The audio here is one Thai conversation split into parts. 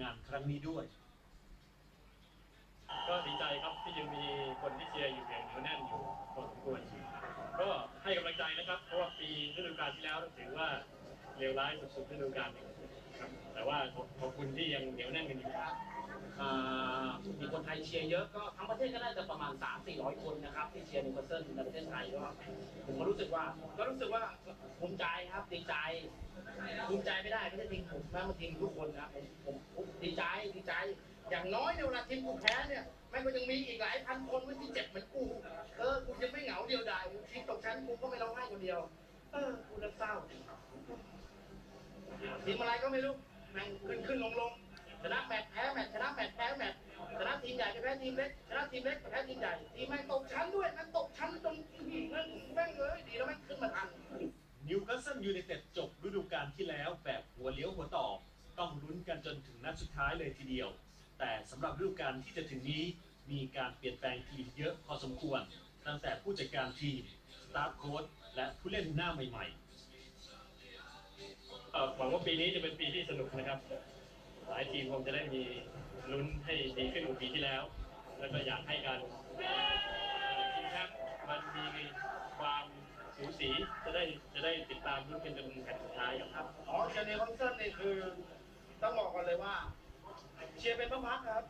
งานครั้งนี้ด้วย ก็ดีใจครับที่ยังมีคนที่เชียร์อยู่อย่างเหนียวแน่นอยู่พอสมควรก็ให้กำลังใจนะครับ เพราะว่าปีฤดูกาลที่แล้วถือว่าเลวร้ายสุดๆฤดูกาลหนึ่งครับแต่ว่าขอบคุณที่ยังเหนียวแน่นกันอยู่ คนไทยเชียร์เยอะก็ทั้งประเทศก็น่าจะประมาณ 3 4 0 0 คนนะครับที่เชียร์นิวคาสเซิลในประเทศไทยก็ผมก็รู้สึกว่าก็รู้สึกว่าภูมิใจครับดีใจภูมิใจไม่ได้ไม่ใช่ทีมผมนะมันทีมทุกคนนะผมผมดีใจดีใจ อย่างน้อยเนี่ยเวลาทีมกูแพ้เนี่ยแม่งก็ยังมีอีกหลายพันคนที่เจ็บเหมือนกูเออกูจะไม่เหงาเดียวดายทีมตกชั้นกูก็ไม่ร้องไห้คนเดียว เออกูน่าเศร้าทีมอะไรก็ไม่รู้แม่งขึ้นขึ้นลงลงชนะแมตช์แพ้แมตช์ชนะแมตช์แพ้แมตช์ชนะ พ้ทีมเล็กชนะทีมเล็กแพ้ทีมใหญ่ทีมแม่งตกชั้นด้วยม่งตกชั้นจนนี่แม่งแม่งเลยดีแล้วแม่งขึ้นมาทันนิวคาสเซิลยูไนเต็ดจบฤดูกาลที่แล้วแบบหัวเลี้ยวหัวต่อ ต้องลุ้นกันจนถึงนัดสุดท้ายเลยทีเดียว แต่สำหรับฤดูกาลที่จะถึงนี้มีการเปลี่ยนแปลงทีมเยอะพอสมควร ตั้งแต่ผู้จัดการทีมสตาฟโค้ชและผู้เล่นหน้าใหม่เอ่หวังว่าปีนี้จะเป็นปีที่สนุกนะครับ หลายทีมคงจะได้มีลุ้นให้ดีขึ้นกว่าปีที่แล้ว แล้วก็อยากให้การทีมครับมันมีความสูสีจะได้จะได้ติดตามลุ้นกันจนแข่งสุดท้ายครับอ๋อเชียร์ในคอนเสิร์ตนี่คือต้องบอกก่อนเลยว่า เชียร์เป็นพักๆครับ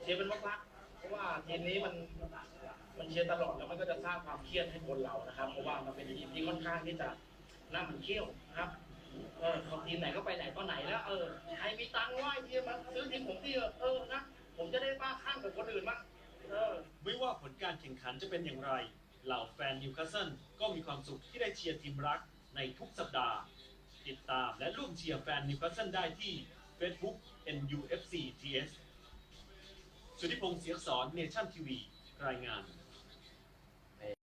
เชียร์เป็นพักๆเพราะว่าทีมนี้มันมันเชียร์ตลอดแล้วมันก็จะสร้างความเครียดให้คนเรานะครับ เพราะว่ามันเป็นทีมที่ค่อนข้างที่จะน่ามันเขี้ยวนะครับ เออพอทีมไหนก็ไปไหนก็ไหนแล้วเออใครมีตังค์ว่าไอ้ทีมมันซื้อทีมผมที่เออนะผมจะได้บ้าข้างกับคนอื่นบ้างเออไม่ว่าผลการแข่งขันจะเป็นอย่างไร เหล่าแฟนนิวคาสเซิลก็มีความสุขที่ได้เชียร์ทีมรักในทุกสัปดาห์ ติดตามและร่วมเชียร์แฟนนิวคาสเซิลได้ที่ Facebook NUFC TS สุทธิพงศ์เสียงสอนเนชั่นทีวีรายงาน